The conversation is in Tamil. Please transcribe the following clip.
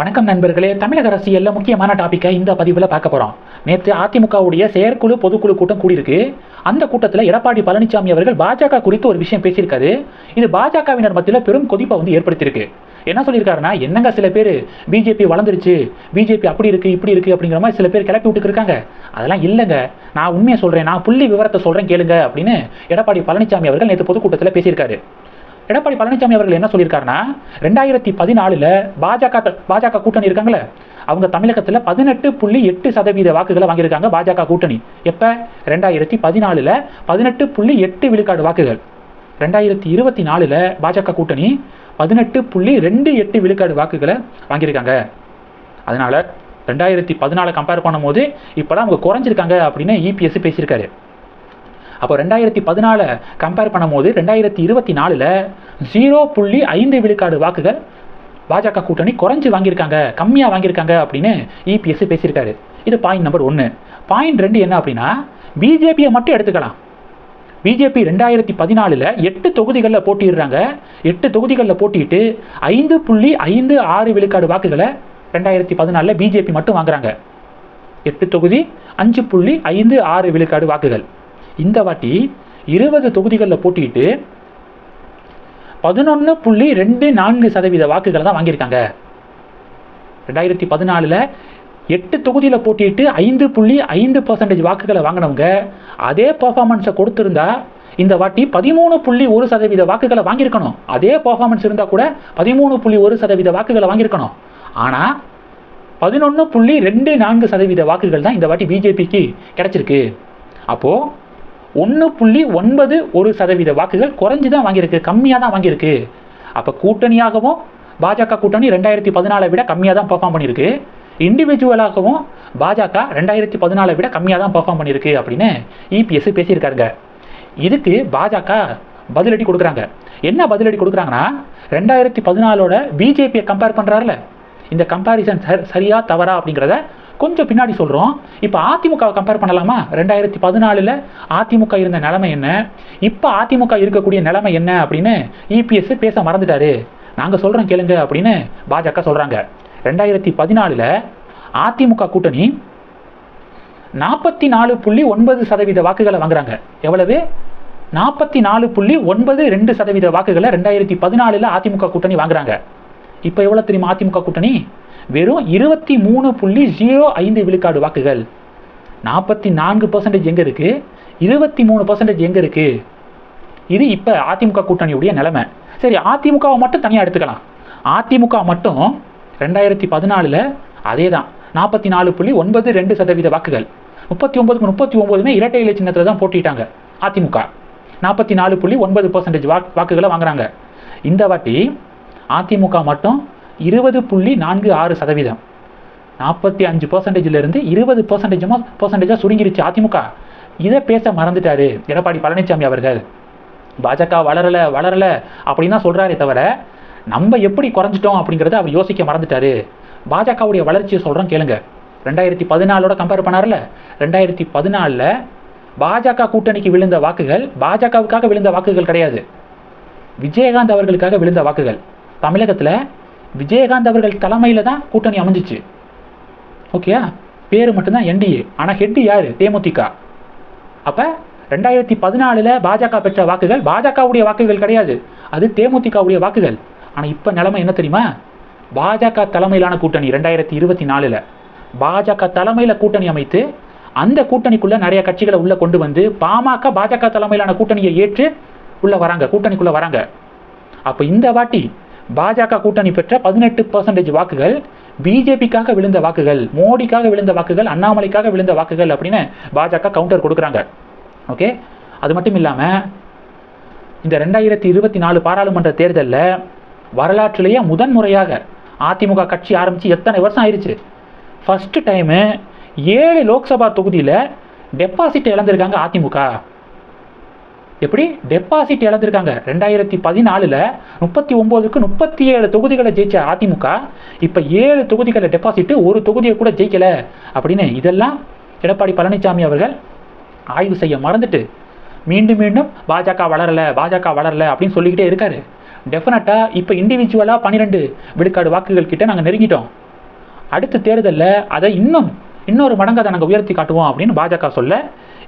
வணக்கம் நண்பர்களே. தமிழக அரசியலில் முக்கியமான டாப்பிக்கை இந்த பதிவில் பார்க்க போகிறோம் நேற்று அதிமுகவுடைய செயற்குழு பொதுக்குழு கூட்டம் கூடியிருக்கு. அந்த கூட்டத்தில் எடப்பாடி பழனிசாமி அவர்கள் பாஜக குறித்து ஒரு விஷயம் பேசியிருக்காரு. இது பாஜகவினர் மத்தியில் பெரும் கொதிப்பை வந்து ஏற்படுத்தியிருக்கு. என்ன சொல்லியிருக்காருன்னா என்னங்க சில பேர் பிஜேபி வளர்ந்துருச்சு பிஜேபி அப்படி இருக்கு இப்படி இருக்கு அப்படிங்கிற மாதிரி சில பேர் கிளப்பி விட்டுட்டு இருக்காங்க. அதெல்லாம் இல்லைங்க. நான் உண்மையை சொல்கிறேன் நான் புள்ளி விவரத்தை சொல்கிறேன் கேளுங்க அப்படின்னு எடப்பாடி பழனிசாமி அவர்கள் நேற்று பொதுக்கூட்டத்தில் பேசியிருக்காரு. எடப்பாடி பழனிசாமி அவர்கள் என்ன சொல்லியிருக்காருன்னா ரெண்டாயிரத்தி பதினாலில் பாஜக பாஜக கூட்டணி இருக்காங்களே அவங்க தமிழகத்தில் பதினெட்டு புள்ளி எட்டு சதவீத வாக்குகளை வாங்கியிருக்காங்க பாஜக கூட்டணி. எப்போ? ரெண்டாயிரத்தி பதினாலில் பதினெட்டு புள்ளி எட்டு விழுக்காடு வாக்குகள். ரெண்டாயிரத்தி இருபத்தி நாலில் பாஜக கூட்டணி பதினெட்டு புள்ளி ரெண்டு எட்டு விழுக்காடு வாக்குகளை வாங்கியிருக்காங்க. அதனால் ரெண்டாயிரத்தி பதினாலை கம்பேர் பண்ணும்போது இப்போலாம் அவங்க குறைஞ்சிருக்காங்க அப்படின்னு இபிஎஸ் பேசியிருக்காரு. அப்போ ரெண்டாயிரத்தி பதினாலை கம்பேர் பண்ணும்போது ரெண்டாயிரத்தி இருபத்தி நாலில் ஜீரோ புள்ளி ஐந்து விழுக்காடு வாக்குகள் பாஜக கூட்டணி குறைஞ்சி வாங்கியிருக்காங்க கம்மியாக வாங்கியிருக்காங்க அப்படின்னு இபிஎஸ் பேசியிருக்காரு. இது பாயிண்ட் நம்பர் ஒன்று பாயிண்ட் ரெண்டு என்ன அப்படின்னா பிஜேபியை மட்டும் எடுத்துக்கலாம். பிஜேபி ரெண்டாயிரத்தி பதினாலில் எட்டு தொகுதிகளில் போட்டிடுறாங்க எட்டு தொகுதிகளில் போட்டியிட்டு ஐந்து புள்ளி ஐந்து ஆறு விழுக்காடு வாக்குகளை ரெண்டாயிரத்தி பதினாலில் பிஜேபி மட்டும் வாங்குறாங்க. எட்டு தொகுதி அஞ்சு புள்ளி ஐந்து ஆறு விழுக்காடு வாக்குகள். இந்த வாட்டி இருபது தொகுதிகளில் போட்டியிட்டு பதினொன்று புள்ளி ரெண்டு நான்கு சதவீத வாக்குகளை தான் வாங்கியிருக்காங்க. ரெண்டாயிரத்தி பதினாலில் எட்டு தொகுதியில் போட்டிட்டு ஐந்து புள்ளி ஐந்து பர்சன்டேஜ் வாக்குகளை வாங்கினவங்க அதே பர்ஃபார்மன்ஸை கொடுத்துருந்தா இந்த வாட்டி பதிமூணு புள்ளி ஒரு சதவீத வாக்குகளை வாங்கியிருக்கணும். அதே பர்ஃபார்மன்ஸ் இருந்தால் கூட பதிமூணு புள்ளி ஒரு சதவீத வாக்குகளை வாங்கியிருக்கணும். ஆனால் பதினொன்று புள்ளி ரெண்டு நான்கு சதவீத வாக்குகள் தான் இந்த வாட்டி பிஜேபிக்கு கிடச்சிருக்கு. அப்போது ஒன்று புள்ளி ஒன்பது ஒரு சதவீத வாக்குகள் குறைஞ்சி தான் வாங்கியிருக்கு கம்மியாக தான் வாங்கியிருக்கு. அப்போ கூட்டணியாகவும் பாஜக கூட்டணி ரெண்டாயிரத்தி பதினாலை விட கம்மியாக தான் பர்ஃபார்ம் பண்ணியிருக்கு இண்டிவிஜுவலாகவும் பாஜக ரெண்டாயிரத்தி பதினாலை விட கம்மியாக தான் பர்ஃபார்ம் பண்ணியிருக்கு அப்படின்னு இபிஎஸ் பேசியிருக்காருங்க. இதுக்கு பாஜக பதிலடி கொடுக்குறாங்க. என்ன பதிலடி கொடுக்குறாங்கன்னா ரெண்டாயிரத்தி பதினாலோட பிஜேபியை கம்பேர் பண்ணுறாருல இந்த கம்பேரிசன் சரியா தவறா அப்படிங்கிறத கொஞ்சம் பின்னாடி சொல்கிறோம் இப்போ அதிமுகவை கம்பேர் பண்ணலாமா? ரெண்டாயிரத்தி பதினாலில் அதிமுக இருந்த நிலைமை என்ன? இப்போ அதிமுக இருக்கக்கூடிய நிலைமை என்ன அப்படின்னு இபிஎஸ் பேச மறந்துட்டாரு. நாங்கள் சொல்கிறோம் கேளுங்க அப்படின்னு பாஜக சொல்கிறாங்க ரெண்டாயிரத்தி பதினாலில் அதிமுக கூட்டணி நாற்பத்தி நாலு புள்ளி ஒன்பது சதவீத வாக்குகளை வாங்குறாங்க. எவ்வளவு? நாற்பத்தி நாலு புள்ளி ஒன்பது ரெண்டு சதவீத வாக்குகளை ரெண்டாயிரத்தி பதினாலில் அதிமுக கூட்டணி வாங்குறாங்க. இப்போ எவ்வளோ தெரியுமா அதிமுக கூட்டணி? வெறும் இருபத்தி மூணு புள்ளி ஜீரோ ஐந்து விழுக்காடு வாக்குகள். நாற்பத்தி நான்கு பர்சன்டேஜ் எங்கே இருக்குது இருபத்தி மூணு பர்சன்டேஜ் எங்கே இருக்குது இது இப்போ அதிமுக கூட்டணியுடைய நிலைமை. சரி அதிமுகவை மட்டும் தனியாக எடுத்துக்கலாம். அதிமுக மட்டும் ரெண்டாயிரத்தி பதினாலில் அதே தான் நாற்பத்தி நாலு புள்ளி ஒன்பது ரெண்டு சதவீத வாக்குகள். முப்பத்தி ஒன்பதுக்கு முப்பத்தி ஒன்பதுமே இரட்டை இலை சின்னத்தில் தான் போட்டிட்டாங்க அதிமுக. நாற்பத்தி நாலு புள்ளி ஒன்பது பர்சன்டேஜ் வாக்குகளை வாங்குறாங்க. இந்த வாட்டி அதிமுக மட்டும் இருபது புள்ளி நான்கு ஆறு சதவீதம். நாற்பத்தி அஞ்சு பர்சன்டேஜிலிருந்து இருபது பர்சன்டேஜமாக பர்சன்டேஜாக சுருங்கிருச்சு அதிமுக. இதை பேச மறந்துட்டாரு எடப்பாடி பழனிசாமி அவர்கள். பாஜக வளரல வளரல அப்படின்னு தான் சொல்கிறாரே தவிர நம்ம எப்படி குறைஞ்சிட்டோம் அப்படிங்கிறத அவர் யோசிக்க மறந்துட்டாரு. பாஜகவுடைய வளர்ச்சியை சொல்கிறோம் கேளுங்க. ரெண்டாயிரத்தி பதினாலோட கம்பேர் பண்ணார்ல? ரெண்டாயிரத்தி பதினாலில் பாஜக கூட்டணிக்கு விழுந்த வாக்குகள் பாஜகவுக்காக விழுந்த வாக்குகள் கிடையாது. விஜயகாந்த் அவர்களுக்காக விழுந்த வாக்குகள். தமிழகத்தில் விஜயகாந்த் அவர்கள் தலைமையில் தான் கூட்டணி அமைஞ்சிச்சு. ஓகேயா பேர் மட்டும்தான் என்டிஏ ஆனால் ஹெட் யார்? தேமுதிக. அப்போ ரெண்டாயிரத்தி பதினாலில் பாஜக பெற்ற வாக்குகள் பாஜகவுடைய வாக்குகள் கிடையாது. அது தேமுதிகவுடைய வாக்குகள். ஆனால் இப்போ நிலைமை என்ன தெரியுமா? பாஜக தலைமையிலான கூட்டணி ரெண்டாயிரத்தி இருபத்தி நாலில். பாஜக தலைமையில் கூட்டணி அமைத்து அந்த கூட்டணிக்குள்ளே நிறைய கட்சிகளை உள்ளே கொண்டு வந்து பாமக பாஜக தலைமையிலான கூட்டணியை ஏற்று உள்ளே வராங்க கூட்டணிக்குள்ளே வராங்க. அப்போ இந்த வாட்டி பாஜக கூட்டணி பெற்ற பதினெட்டு பர்சன்டேஜ் வாக்குகள் பிஜேபிக்காக விழுந்த வாக்குகள் மோடிக்காக விழுந்த வாக்குகள் அண்ணாமலைக்காக விழுந்த வாக்குகள் அப்படின்னு பாஜக கவுண்டர் கொடுக்குறாங்க. ஓகே அது மட்டும் இல்லாமல் இந்த ரெண்டாயிரத்தி இருபத்தி நாலு பாராளுமன்ற தேர்தலில் வரலாற்றிலேயே முதன்முறையாக அதிமுக கட்சி ஆரம்பித்து எத்தனை வருஷம் ஆயிடுச்சு ஃபஸ்ட்டு டைமு ஏழு லோக்சபா தொகுதியில் டெபாசிட் இழந்திருக்காங்க அதிமுக. எப்படி? டெபாசிட் இழந்திருக்காங்க. ரெண்டாயிரத்தி பதினாலில் முப்பத்தி ஒம்போதுக்கு முப்பத்தி ஏழு தொகுதிகளை ஜெயிச்ச அதிமுக. இப்போ ஏழு தொகுதிகளை டெபாசிட்டு ஒரு தொகுதியை கூட ஜெயிக்கல. அப்படின்னு இதெல்லாம் எடப்பாடி பழனிசாமி அவர்கள் ஆய்வு செய்ய மறந்துட்டு மீண்டும் மீண்டும் பாஜக வளரல பாஜக வளரல அப்படின்னு சொல்லிக்கிட்டே இருக்காரு. டெஃபினட்டாக இப்போ இண்டிவிஜுவலாக பன்னிரெண்டு விழுக்காடு வாக்குகள் கிட்ட நாங்கள் நெருங்கிட்டோம். அடுத்த தேர்தலில் அதை இன்னும் இன்னொரு மடங்கு அதை நாங்கள் உயர்த்தி காட்டுவோம் அப்படின்னு பாஜக சொல்ல